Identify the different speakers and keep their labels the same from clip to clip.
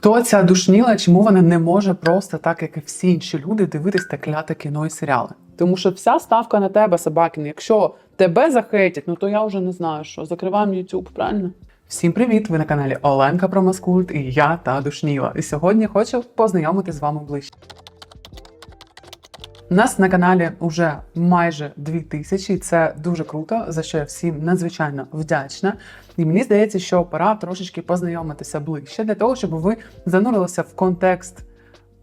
Speaker 1: Хто ця душніла, чому вона не може просто так, як і всі інші люди, дивитись та кляте кіно і серіали? Тому що вся ставка на тебе, Собакін. Якщо тебе захейтять, ну то я вже не знаю, що закриваємо YouTube, правильно? Всім привіт! Ви на каналі Оленка про Маскульт і я та Душніла. І сьогодні хочу познайомити з вами ближче. У нас на каналі вже майже 2000, і це дуже круто, за що я всім надзвичайно вдячна. І мені здається, що пора трошечки познайомитися ближче для того, щоб ви занурилися в контекст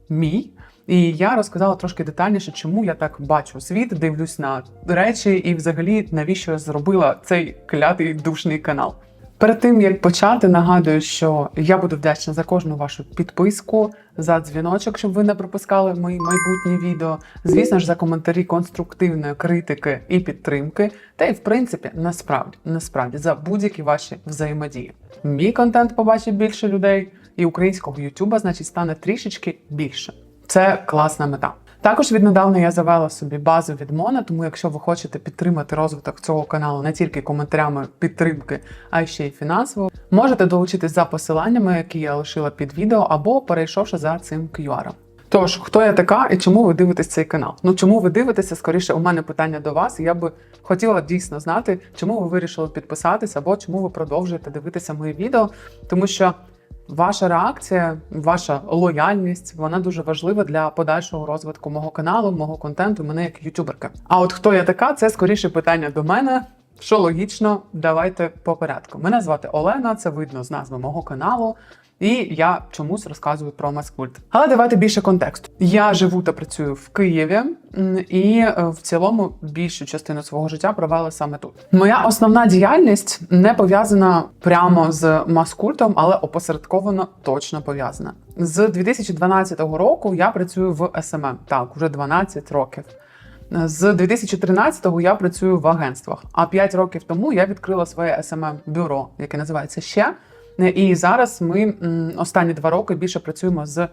Speaker 1: мій. І я розказала трошки детальніше, чому я так бачу світ, дивлюсь на речі, і взагалі навіщо я зробила цей клятий душний канал. Перед тим як почати, нагадую, що я буду вдячна за кожну вашу підписку, за дзвіночок, щоб ви не пропускали мої майбутні відео. Звісно ж, за коментарі конструктивної критики і підтримки. Та й в принципі, насправді, насправді, за будь-які ваші взаємодії. Мій контент побачить більше людей, і українського Ютуба, значить, стане трішечки більше. Це класна мета. Також віднедавна я завела собі базу від Мона, тому якщо ви хочете підтримати розвиток цього каналу не тільки коментарями підтримки, а ще й фінансово, можете долучитись за посиланнями, які я лишила під відео, або перейшовши за цим QR. Тож, хто я така і чому ви дивитесь цей канал? Ну чому ви дивитеся? Скоріше, у мене питання до вас. Я би хотіла дійсно знати, чому ви вирішили підписатися, або чому ви продовжуєте дивитися мої відео, тому що. Ваша реакція, ваша лояльність, вона дуже важлива для подальшого розвитку мого каналу, мого контенту, мене як ютуберка. А от хто я така, це скоріше питання до мене. Що логічно, давайте по порядку. Мене звати Олена, це видно з назви мого каналу. І я чомусь розказую про маскульт. Але давайте більше контексту. Я живу та працюю в Києві, і е, в цілому більшу частину свого життя провела саме тут. Моя основна діяльність не пов'язана прямо з маскультом, але опосередковано точно пов'язана. З 2012 року я працюю в СММ. Так, уже 12 років. З 2013-го я працюю в агентствах. А 5 років тому я відкрила своє smm бюро яке називається ще. І зараз ми останні два роки більше працюємо з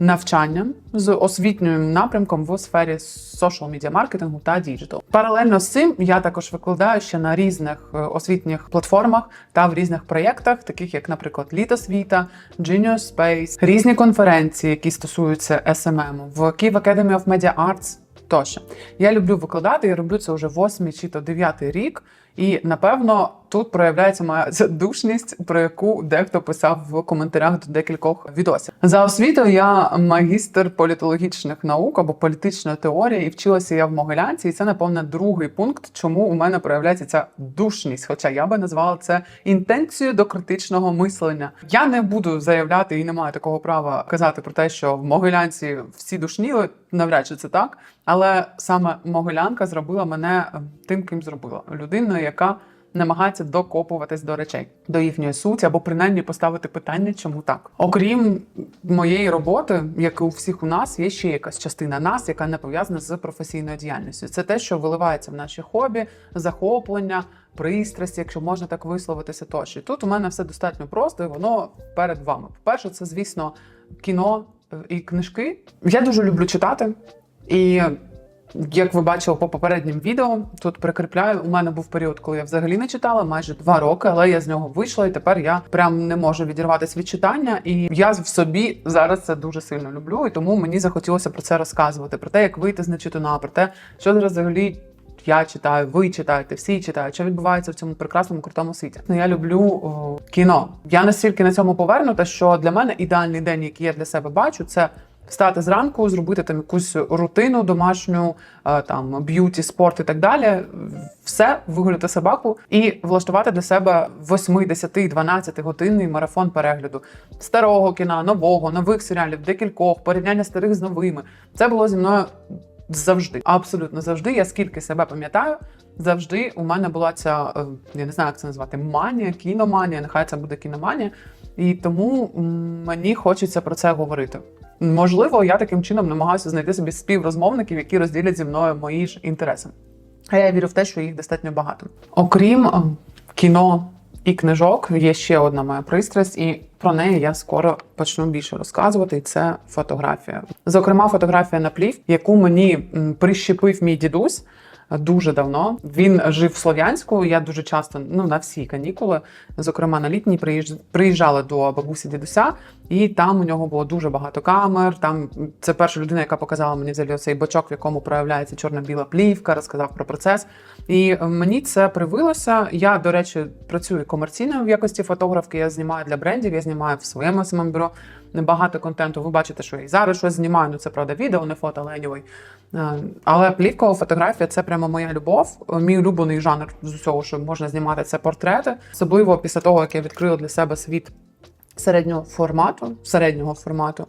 Speaker 1: навчанням, з освітньою напрямком в сфері social media маркетингу та діджитал. Паралельно з цим я також викладаю ще на різних е, освітніх платформах та в різних проєктах, таких як, наприклад, Літосвіта, Genius Space, різні конференції, які стосуються SMM, в Kyiv Academy of Media Arts тощо. Я люблю викладати, я роблю це вже восьмий чи то дев'ятий рік. І напевно тут проявляється моя ця душність, про яку дехто писав в коментарях до декількох відосів. За освітою я магістр політологічних наук або політичної теорії, і вчилася я в Могилянці. І це, напевно, другий пункт, чому у мене проявляється ця душність. Хоча я би назвала це інтенцією до критичного мислення. Я не буду заявляти і не маю такого права казати про те, що в Могилянці всі душніли. Навряд чи це так, але саме Могилянка зробила мене тим, ким зробила людиною, яка намагається докопуватись до речей, до їхньої суті, або принаймні поставити питання, чому так. Окрім моєї роботи, як і у всіх у нас, є ще якась частина нас, яка не пов'язана з професійною діяльністю. Це те, що виливається в наші хобі, захоплення, пристрасті, якщо можна так висловитися, тощо. Тут у мене все достатньо просто, і воно перед вами. По-перше, це звісно кіно і книжки. Я дуже люблю читати і. Як ви бачили по попереднім відео, тут прикріпляю. У мене був період, коли я взагалі не читала, майже два роки, але я з нього вийшла, і тепер я прям не можу відірватися від читання. І я в собі зараз це дуже сильно люблю. І тому мені захотілося про це розказувати: про те, як вийти з нечитуна, про те, що зараз взагалі. Я читаю, ви читаєте, всі читають, що відбувається в цьому прекрасному крутому світі. Ну я люблю о, кіно. Я настільки на цьому повернута, що для мене ідеальний день, який я для себе бачу, це Встати зранку, зробити там якусь рутину домашню, е, там б'юті, спорт і так далі. Все вигуляти собаку і влаштувати для себе 8, 10, 12 годинний марафон перегляду старого кіна, нового, нових серіалів, декількох, порівняння старих з новими. Це було зі мною завжди. Абсолютно завжди. Я скільки себе пам'ятаю, завжди у мене була ця, е, я не знаю, як це назвати, манія, кіноманія. Нехай це буде кіноманія. І тому мені хочеться про це говорити. Можливо, я таким чином намагаюся знайти собі співрозмовників, які розділять зі мною мої ж інтереси. А я вірю в те, що їх достатньо багато. Окрім е, кіно і книжок, є ще одна моя пристрасть, і про неї я скоро почну більше розказувати. І це фотографія. Зокрема, фотографія на плів, яку мені прищепив мій дідусь. Дуже давно він жив в Слов'янську. Я дуже часто ну на всі канікули, зокрема на літні, приїж- приїжджала до бабусі дідуся. І там у нього було дуже багато камер. Там це перша людина, яка показала мені взагалі цей бочок, в якому проявляється чорно-біла плівка, розказав про процес. І е, мені це привилося. Я, до речі, працюю комерційно в якості фотографки. Я знімаю для брендів, я знімаю в своєму самому бюро багато контенту. Ви бачите, що я і зараз щось знімаю. Ну це правда відео, не фото, але anyway. Е, Але плівкова фотографія це прямо моя любов. Мій улюблений жанр з усього, що можна знімати, це портрети. Особливо після того, як я відкрила для себе світ середнього формату, середнього формату.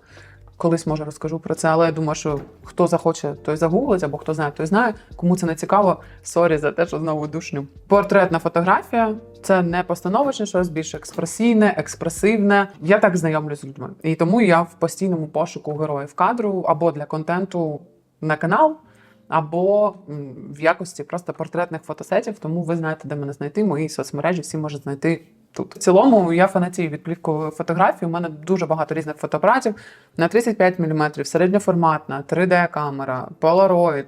Speaker 1: Колись може розкажу про це, але я думаю, що хто захоче, той загуглить, або хто знає, той знає. Кому це не цікаво, сорі за те, що знову душню. Портретна фотографія це не постановочне щось більш експресійне, експресивне. Я так знайомлюсь з людьми. І тому я в постійному пошуку героїв кадру або для контенту на канал, або в якості просто портретних фотосетів. Тому ви знаєте, де мене знайти. Мої соцмережі всі можуть знайти тут. В цілому я фанатію від плівкової фотографії. У мене дуже багато різних фотоапаратів на 35 мм, середньоформатна, 3D-камера, Polaroid,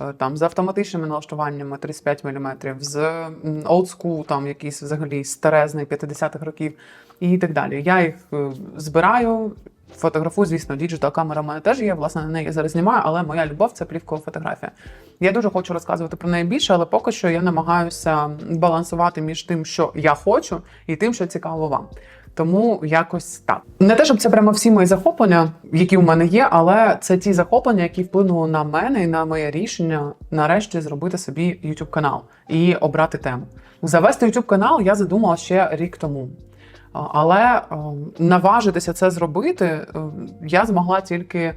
Speaker 1: е, там з автоматичними налаштуваннями 35 мм, з олдскул, там якийсь взагалі старезний 50-х років і так далі. Я їх е, збираю. Фотографую, звісно, діджитал камера в мене теж є. Власне, на неї зараз знімаю, але моя любов це плівкова фотографія. Я дуже хочу розказувати про неї більше, але поки що я намагаюся балансувати між тим, що я хочу, і тим, що цікаво вам. Тому якось так. Не те, щоб це прямо всі мої захоплення, які у мене є, але це ті захоплення, які вплинули на мене і на моє рішення нарешті зробити собі YouTube канал і обрати тему. Завести YouTube канал я задумала ще рік тому. Але е, наважитися це зробити е, я змогла тільки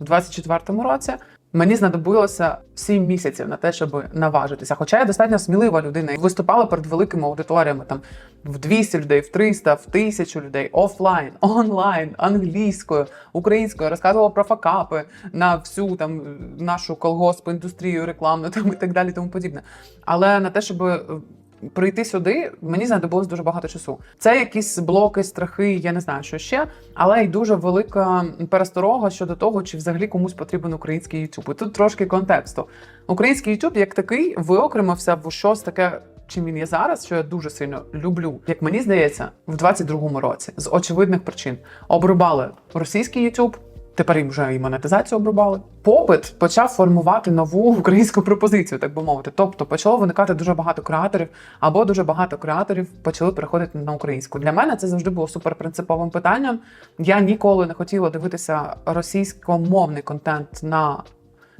Speaker 1: в 24-му році. Мені знадобилося 7 місяців на те, щоб наважитися. Хоча я достатньо смілива людина і виступала перед великими аудиторіями там в 200 людей, в 300, в 1000 людей, офлайн, онлайн, англійською, українською, розказувала про факапи на всю там нашу колгосп, індустрію, рекламну там і так далі, тому подібне. Але на те, щоб е, прийти сюди, мені знадобилось дуже багато часу. Це якісь блоки, страхи, я не знаю, що ще, але й дуже велика пересторога щодо того, чи взагалі комусь потрібен український YouTube. І тут трошки контексту. Український YouTube як такий виокремився в щось таке. Чим він є зараз, що я дуже сильно люблю, як мені здається, в 22-му році з очевидних причин обрубали російський YouTube, Тепер їм вже і монетизацію обрубали. Попит почав формувати нову українську пропозицію, так би мовити. Тобто почало виникати дуже багато креаторів, або дуже багато креаторів почали переходити на українську. Для мене це завжди було суперпринциповим питанням. Я ніколи не хотіла дивитися російськомовний контент на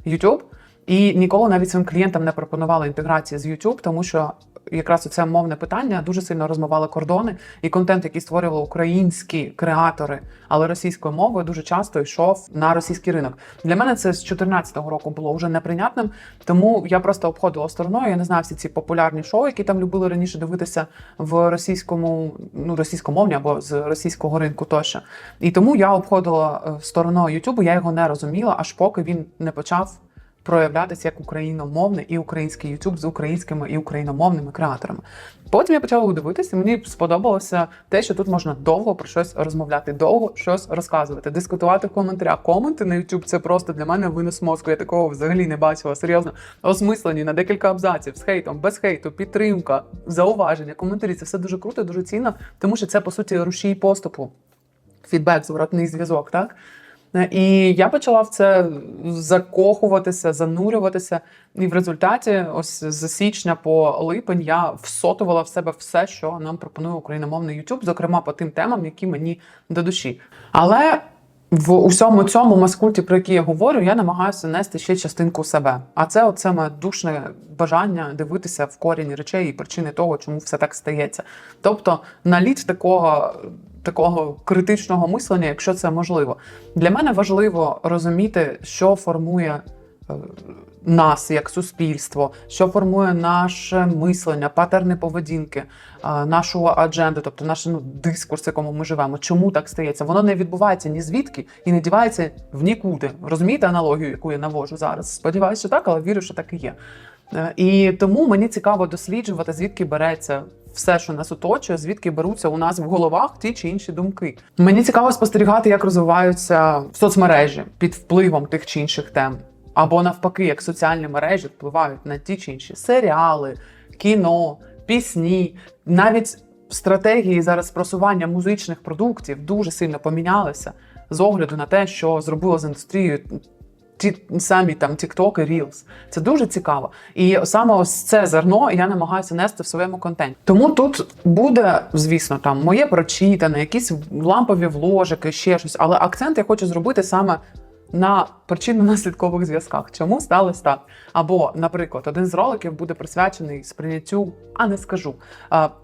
Speaker 1: YouTube. І ніколи навіть своїм клієнтам не пропонувала інтеграції з YouTube, тому що якраз це мовне питання дуже сильно розмивали кордони, і контент, який створювали українські креатори, але російською мовою, дуже часто йшов на російський ринок. Для мене це з 2014 року було вже неприйнятним, тому я просто обходила стороною. Я не знаю всі ці популярні шоу, які там любили раніше дивитися в російському, ну російськомовні або з російського ринку тощо. І тому я обходила е, стороною Ютубу, я його не розуміла, аж поки він не почав проявлятися як україномовний і український YouTube з українськими і україномовними креаторами. Потім я почала дивитися, мені сподобалося те, що тут можна довго про щось розмовляти, довго щось розказувати, дискутувати в коментарях. Коменти на YouTube – це просто для мене винос мозку. Я такого взагалі не бачила. Серйозно осмислені на декілька абзаців з хейтом, без хейту, підтримка, зауваження, коментарі. Це все дуже круто, дуже цінно, тому що це по суті рушій поступу, фідбек, зворотний зв'язок, так. І я почала в це закохуватися, занурюватися. І в результаті, ось з січня по липень, я всотувала в себе все, що нам пропонує україномовний YouTube, зокрема по тим темам, які мені до душі. Але в усьому цьому маскульті, про який я говорю, я намагаюся нести ще частинку себе. А це оце моє душне бажання дивитися в корінь речей і причини того, чому все так стається. Тобто наліт такого. Такого критичного мислення, якщо це можливо, для мене важливо розуміти, що формує е, нас як суспільство, що формує наше мислення, патерни поведінки, е, нашу адженду, тобто наш ну, дискурс, якому ми живемо. Чому так стається? Воно не відбувається ні звідки і не дівається в нікуди. Розумієте аналогію, яку я навожу зараз? Сподіваюся, що так, але вірю, що так і є. Е, І тому мені цікаво досліджувати, звідки береться все, що нас оточує, звідки беруться у нас в головах ті чи інші думки. Мені цікаво спостерігати, як розвиваються соцмережі під впливом тих чи інших тем. Або навпаки, як соціальні мережі впливають на ті чи інші серіали, кіно, пісні, навіть стратегії зараз просування музичних продуктів дуже сильно помінялися з огляду на те, що зробило з індустрією ті самі там і Reels. Це дуже цікаво. І саме ось це зерно я намагаюся нести в своєму контенті. Тому тут буде, звісно, там моє прочитане, якісь лампові вложики, ще щось. Але акцент я хочу зробити саме на причинно-наслідкових зв'язках. Чому сталося так? Або, наприклад, один з роликів буде присвячений сприйняттю, а не скажу.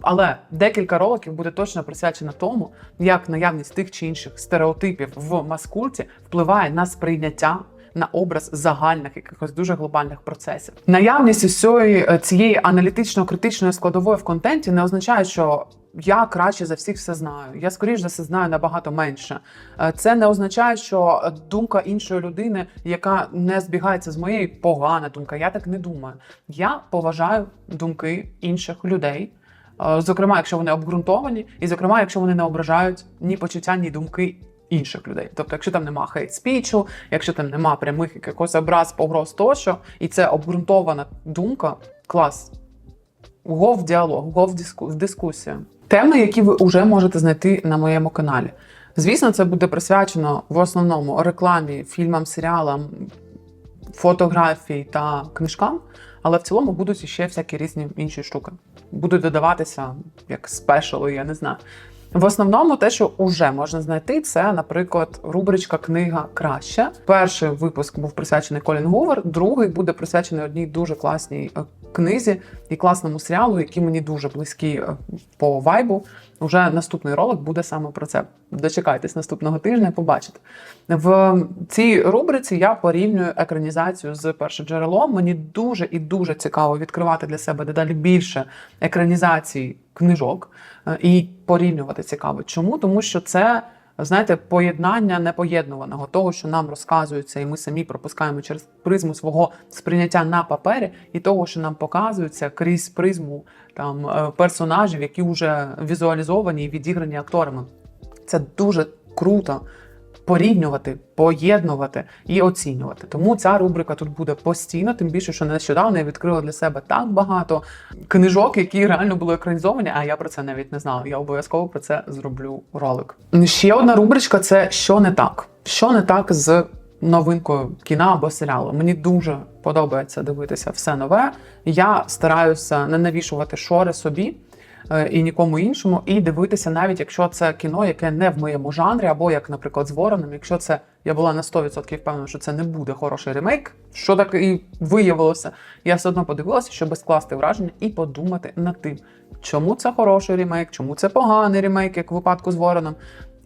Speaker 1: Але декілька роликів буде точно присвячено тому, як наявність тих чи інших стереотипів в маскульті впливає на сприйняття. На образ загальних якихось дуже глобальних процесів. Наявність усієї е, цієї аналітично-критичної складової в контенті не означає, що я краще за всіх все знаю. Я скоріш за все знаю набагато менше. Е, Це не означає, що думка іншої людини, яка не збігається з моєю, погана думка. Я так не думаю. Я поважаю думки інших людей. Е, Зокрема, якщо вони обґрунтовані, і зокрема, якщо вони не ображають ні почуття, ні думки інших людей. Тобто, якщо там нема хейт-спічу, якщо там нема прямих якихось образ, погроз тощо, і це обґрунтована думка, клас. Го в діалог, го в диску- дискусію. Теми, які ви вже можете знайти на моєму каналі. Звісно, це буде присвячено в основному рекламі, фільмам, серіалам, фотографії та книжкам, але в цілому будуть ще всякі різні інші штуки. Будуть додаватися як спешали, я не знаю. В основному, те, що вже можна знайти, це, наприклад, рубричка Книга краще. Перший випуск був присвячений Колін Гувер, другий буде присвячений одній дуже класній е, книзі і класному серіалу, які мені дуже близькі е, по вайбу. Уже наступний ролик буде саме про це. Дочекайтесь наступного тижня, побачите. В цій рубриці я порівнюю екранізацію з першоджерелом. Мені дуже і дуже цікаво відкривати для себе дедалі більше екранізацій книжок е, і порівнювати цікаво. Чому? Тому що це. Знаєте, поєднання непоєднуваного, того, що нам розказується, і ми самі пропускаємо через призму свого сприйняття на папері, і того, що нам показується крізь призму там е, персонажів, які вже візуалізовані і відіграні акторами. Це дуже круто порівнювати, поєднувати і оцінювати. Тому ця рубрика тут буде постійно, тим більше, що нещодавно я відкрила для себе так багато книжок, які реально були екранізовані, а я про це навіть не знала. Я обов'язково про це зроблю ролик. Ще одна рубричка це що не так. Що не так з новинкою кіна або серіалу. Мені дуже подобається дивитися все нове. Я стараюся не навішувати шори собі і нікому іншому, і дивитися, навіть якщо це кіно, яке не в моєму жанрі, або як, наприклад, з Вороном, якщо це я була на 100% впевнена, що це не буде хороший ремейк, що так і виявилося. Я все одно подивилася, щоб скласти враження і подумати над тим, чому це хороший ремейк, чому це поганий ремейк, як у випадку з Вороном,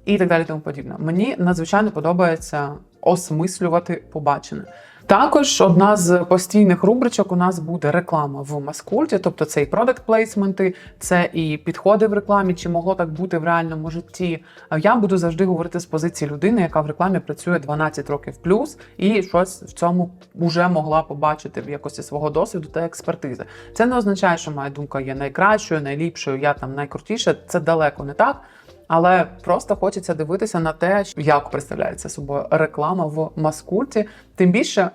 Speaker 1: і так далі. Тому подібне. Мені надзвичайно подобається осмислювати побачене. Також одна з постійних рубричок у нас буде реклама в маскульті, тобто це і продакт плейсменти, це і підходи в рекламі, чи могло так бути в реальному житті. Я буду завжди говорити з позиції людини, яка в рекламі працює 12 років плюс, і щось в цьому вже могла побачити в якості свого досвіду та експертизи. Це не означає, що моя думка є найкращою, найліпшою, я там найкрутіша. Це далеко не так. Але просто хочеться дивитися на те, як представляється собою реклама в маскульті. Тим більше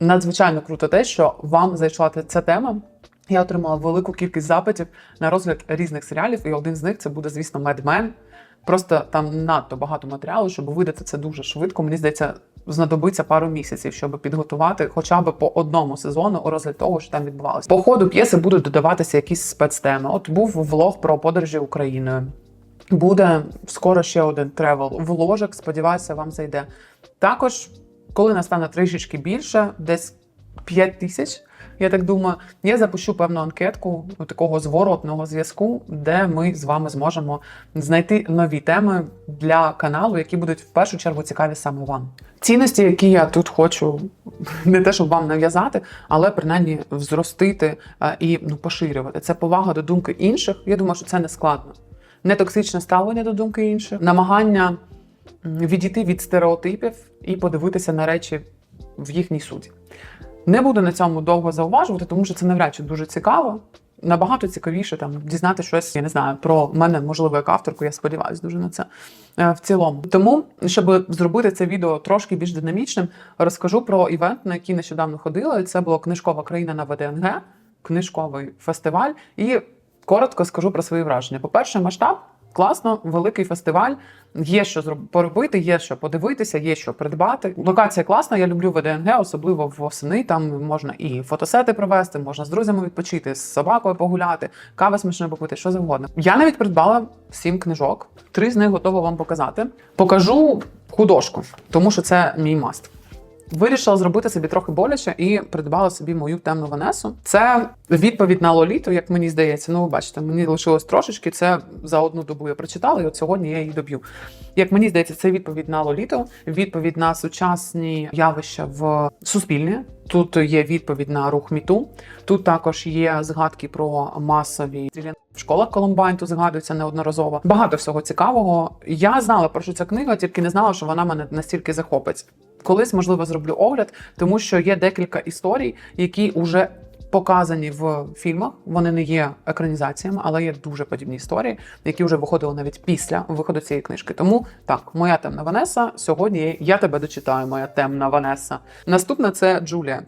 Speaker 1: надзвичайно круто те, що вам зайшла ця тема. Я отримала велику кількість запитів на розгляд різних серіалів, і один з них це буде, звісно, Men. Просто там надто багато матеріалу, щоб видати це дуже швидко. Мені здається, знадобиться пару місяців, щоб підготувати хоча б по одному сезону у розгляд того, що там відбувалося. По ходу п'єси будуть додаватися якісь спецтеми. От був влог про подорожі Україною. Буде скоро ще один тревел вложик. Сподіваюся, вам зайде. Також, коли настане трішечки більше, десь 5 тисяч. Я так думаю, я запущу певну анкетку ну, такого зворотного зв'язку, де ми з вами зможемо знайти нові теми для каналу, які будуть в першу чергу цікаві саме вам. Цінності, які я тут хочу не те, щоб вам нав'язати, але принаймні взростити і ну, поширювати. Це повага до думки інших. Я думаю, що це не складно. Нетоксичне ставлення до думки інших, намагання відійти від стереотипів і подивитися на речі в їхній суті. Не буду на цьому довго зауважувати, тому що це навряд чи дуже цікаво. Набагато цікавіше там дізнати щось, я не знаю, про мене, можливо, як авторку, я сподіваюся дуже на це е, в цілому. Тому, щоб зробити це відео трошки більш динамічним, розкажу про івент, на який нещодавно ходила. Це була книжкова країна на ВДНГ, книжковий фестиваль. І коротко скажу про свої враження. По-перше, масштаб класно, великий фестиваль. Є що поробити, є що подивитися, є що придбати. Локація класна. Я люблю ВДНГ, особливо восени. Там можна і фотосети провести, можна з друзями відпочити, з собакою погуляти, кави смачно попити, що завгодно. Я навіть придбала сім книжок. Три з них готова вам показати. Покажу художку, тому що це мій маст. Вирішила зробити собі трохи боляче і придбала собі мою темну Ванесу. Це відповідь на Лоліту, як мені здається. Ну, ви бачите, мені лишилось трошечки. Це за одну добу я прочитала, і от сьогодні я її доб'ю. Як мені здається, це відповідь на Лоліту, відповідь на сучасні явища в суспільні. Тут є відповідь на рух міту. Тут також є згадки про масові в школах Колумбайн. Тут згадується неодноразово. Багато всього цікавого. Я знала про що ця книга, тільки не знала, що вона мене настільки захопить. Колись, можливо, зроблю огляд, тому що є декілька історій, які вже показані в фільмах. Вони не є екранізаціями, але є дуже подібні історії, які вже виходили навіть після виходу цієї книжки. Тому так, моя темна Ванеса. Сьогодні я тебе дочитаю, моя темна Ванеса. Наступна це Джулія.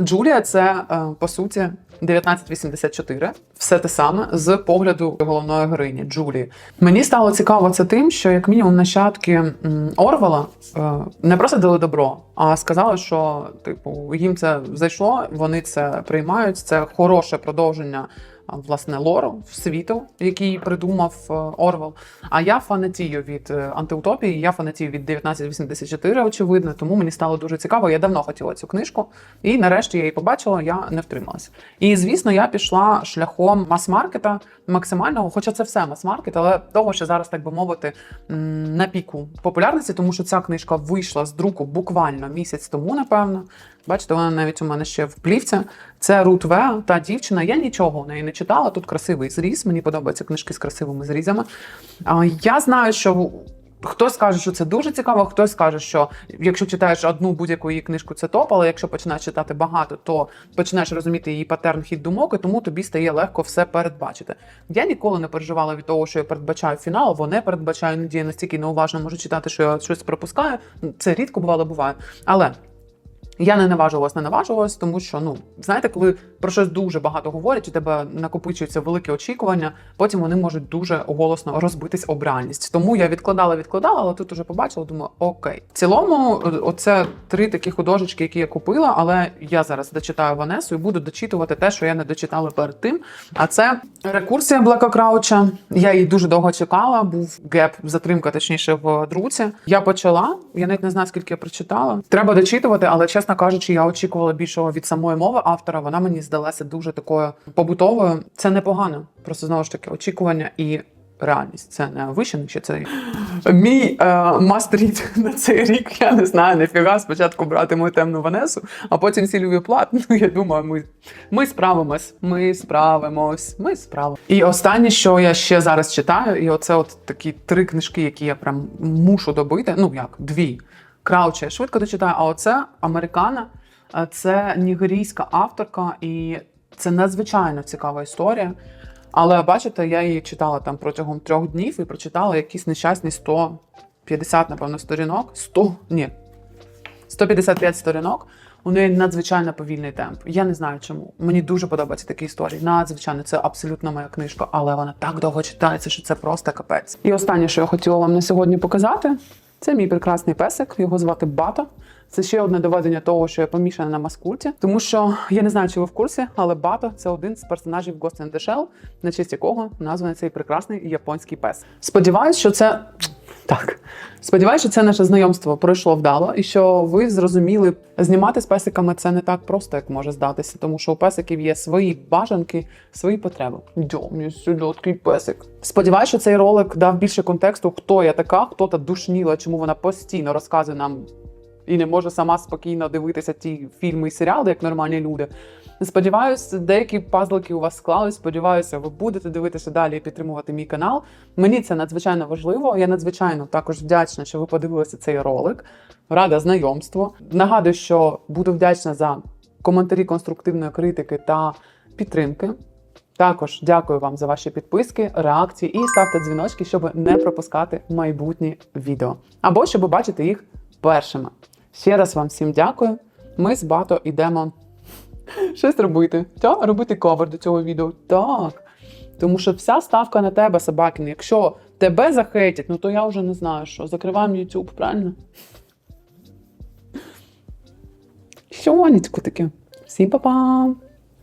Speaker 1: Джулія це е, по суті 1984, все те саме з погляду головної героїні Джулії. Мені стало цікаво це тим, що як мінімум нащадки Орвела е, не просто дали добро, а сказали, що типу їм це зайшло, вони це приймають. Це хороше продовження. Власне, лору світу, який придумав е, Орвел. А я фанатію від е, антиутопії, я фанатію від 1984, очевидно, тому мені стало дуже цікаво. Я давно хотіла цю книжку, і нарешті я її побачила, я не втрималася. І звісно, я пішла шляхом мас-маркета максимального, хоча це все мас-маркет, але того, що зараз, так би мовити, на піку популярності, тому що ця книжка вийшла з друку буквально місяць тому, напевно. Бачите, вона навіть у мене ще в плівці. Це Рут В, та дівчина. Я нічого в неї не читала. Тут красивий зріз. Мені подобаються книжки з красивими зрізами. Я знаю, що хтось каже, що це дуже цікаво, хтось каже, що якщо читаєш одну будь-яку її книжку, це топ, але якщо починаєш читати багато, то починаєш розуміти її патерн хід думок, і тому тобі стає легко все передбачити. Я ніколи не переживала від того, що я передбачаю фінал, або не передбачаю, іноді я настільки неуважно можу читати, що я щось пропускаю. Це рідко бувало, буває. Але я не наважувалась, не наважувалась, тому що ну знаєте, коли про щось дуже багато говорять, у тебе накопичуються великі очікування, потім вони можуть дуже голосно розбитись об реальність. Тому я відкладала, відкладала, але тут уже побачила, думаю, окей. В цілому, е, оце три такі художечки, які я купила, але я зараз дочитаю Ванесу і буду дочитувати те, що я не дочитала перед тим. А це рекурсія Блека Крауча. Я її дуже довго чекала. Був геп, затримка, точніше, в друці. Я почала. Я навіть не знаю, скільки я прочитала. Треба дочитувати, але чесно кажучи, я очікувала більшого від самої мови автора. Вона мені здалася дуже такою побутовою. Це непогано. Просто знову ж таки очікування і. Реальність це не вище, нижче, це мій е, мастеріт на цей рік. Я не знаю, нефіга спочатку брати мою темну Ванесу, а потім Сільвію Плат. Ну я думаю, ми, ми справимось. Ми справимось. Ми справимось. І останнє, що я ще зараз читаю, і оце от такі три книжки, які я прям мушу добити. Ну як дві. Крауче швидко дочитаю. А оце Американа. Е, Це нігерійська авторка, і це надзвичайно цікава історія. Але бачите, я її читала там протягом трьох днів і прочитала якісь нещасні 150, напевно, сторінок. 100, ні, 155 сторінок. У неї надзвичайно повільний темп. Я не знаю чому. Мені дуже подобаються такі історії. Надзвичайно, це абсолютно моя книжка, але вона так довго читається, що це просто капець. І останнє, що я хотіла вам на сьогодні показати, це мій прекрасний песик. Його звати Бата. Це ще одне доведення того, що я помішана на маскульті. Тому що я не знаю, чи ви в курсі, але Бато це один з персонажів Ghost in the Shell, на честь якого названий цей прекрасний японський пес. Сподіваюсь, що це. Так, сподіваюся, що це наше знайомство пройшло вдало, і що ви зрозуміли, знімати з песиками це не так просто, як може здатися, тому що у песиків є свої бажанки, свої потреби. Дьо, мені песик. Сподіваюся, що цей ролик дав більше контексту, хто я така, хто та душніла, чому вона постійно розказує нам і не може сама спокійно дивитися ті фільми і серіали, як нормальні люди. Сподіваюсь, деякі пазлики у вас склались. Сподіваюся, ви будете дивитися далі і підтримувати мій канал. Мені це надзвичайно важливо. Я надзвичайно також вдячна, що ви подивилися цей ролик. Рада знайомству. Нагадую, що буду вдячна за коментарі конструктивної критики та підтримки. Також дякую вам за ваші підписки, реакції і ставте дзвіночки, щоб не пропускати майбутні відео. Або щоб бачити їх першими. Ще раз вам всім дякую. Ми з Бато йдемо щось робити. Та, робити ковер до цього відео. Так. Тому що вся ставка на тебе, Собакін. Якщо тебе захейтять, ну то я вже не знаю, що. Закриваємо YouTube, правильно? Що, таке. Всім па-па!